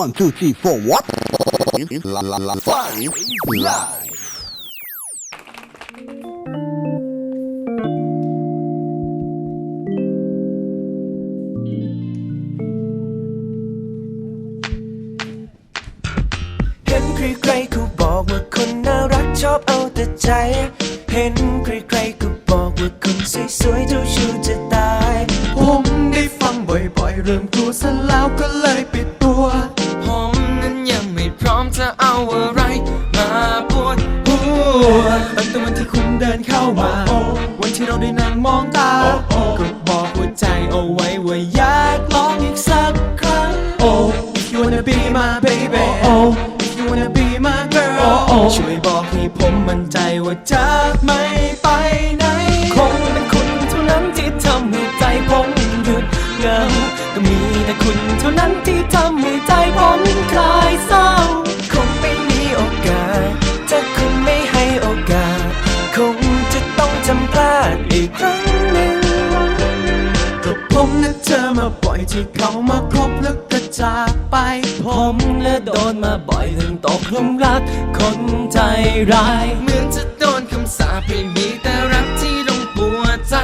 One, two, three, four, what? La la la five live. เห็นใครๆเขาบอกว่าคนน่ารักชอบเอาแต่ใจ เห็นใครๆก็บอกว่าคนสวยๆเจ้าชู้จะตาย ผมได้ฟังบ่อยๆ เริ่มกลัวซะแล้วก็เลยปิดตัว ที่คุณเดินเข้ามา วันที่เราได้นั่งมองตา ก็บอกหัวใจเอาไว้ว่าอยากลองอีกสักครั้ง Oh if you wanna be my baby Oh if you wanna be my girl ช่วยบอกให้ผมมั่นใจว่าจะไม่ มาปล่อยที่เขามาคบแล้วก็จากไป ผมและโดนมาบ่อยถึงตกหลุมรักคนใจร้าย เหมือนจะโดนคำสาปให้มีแต่รักที่ลงปวดใจ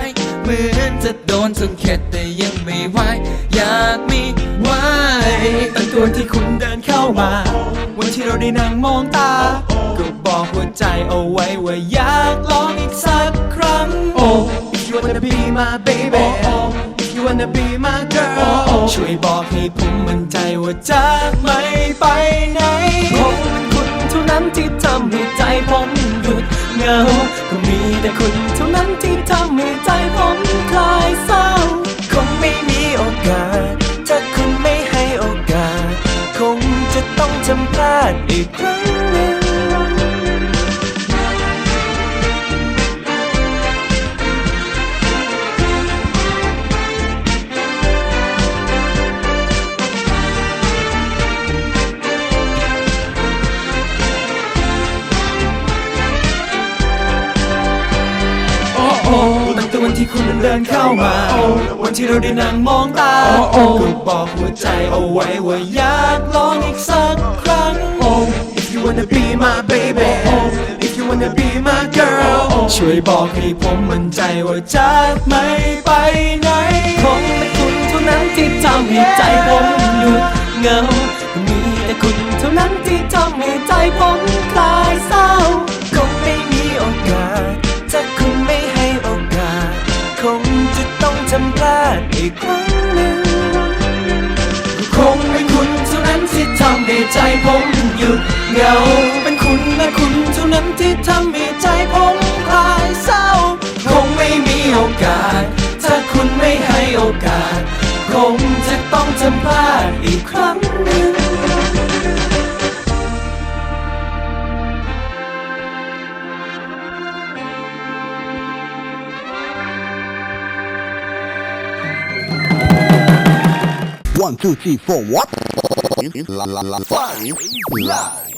เหมือนจะโดนจนเข็ดแต่ยังไม่ไหวอยากมีไว้ตั้งต่วันที่คุณเดินเข้ามา วันที่เราได้นั่งมองตา ก็บอกหัวใจเอาไว้ว่าอยากลองอีกสักครั้ง Oh if you wanna be my baby if you wanna be my ช่วยบอกให้ผมมั่นใจว่าจะไม่ไปไหนคงเป็นคุณเท่านั้นที่ทำให้ใจผมหยุดเหงา ก็มีแต่คุณเท่านั้นที่ทำให้ใจผมคลายเศร้า คงไม่มีโอกาส ถ้าคุณไม่ให้โอกาส คงจะต้องจำพลาดอีกครั้ง วันที่คุณเดินเข้ามา วันที่เราได้นั่งมองตาก็บอกหัวใจเอาไว้ว่าอยากลองอีกสักครั้ง Oh if you wanna be my baby if you wanna be my girl ช่วยบอกให้ผมมั่นใจว่าจะไม่ไปไหนคงเป็นคุณเท่านั้นที่ทำให้ใจผมหยุดเหงาก็มีแต่คุณเท่านั้นที่ทำให้ใจผม จำพลาดอีกครั้งหนึ่ง คงเป็นคุณเท่านั้นที่ทำให้ใจผมหยุดเหงา เป็นคุณและคุณเท่านั้นที่ทำให้ใจผมคลายเศร้า คงไม่มีโอกาส ถ้าคุณไม่ให้โอกาส คงจะต้องจำพลาดอีก One, two, three, four, what? Five live.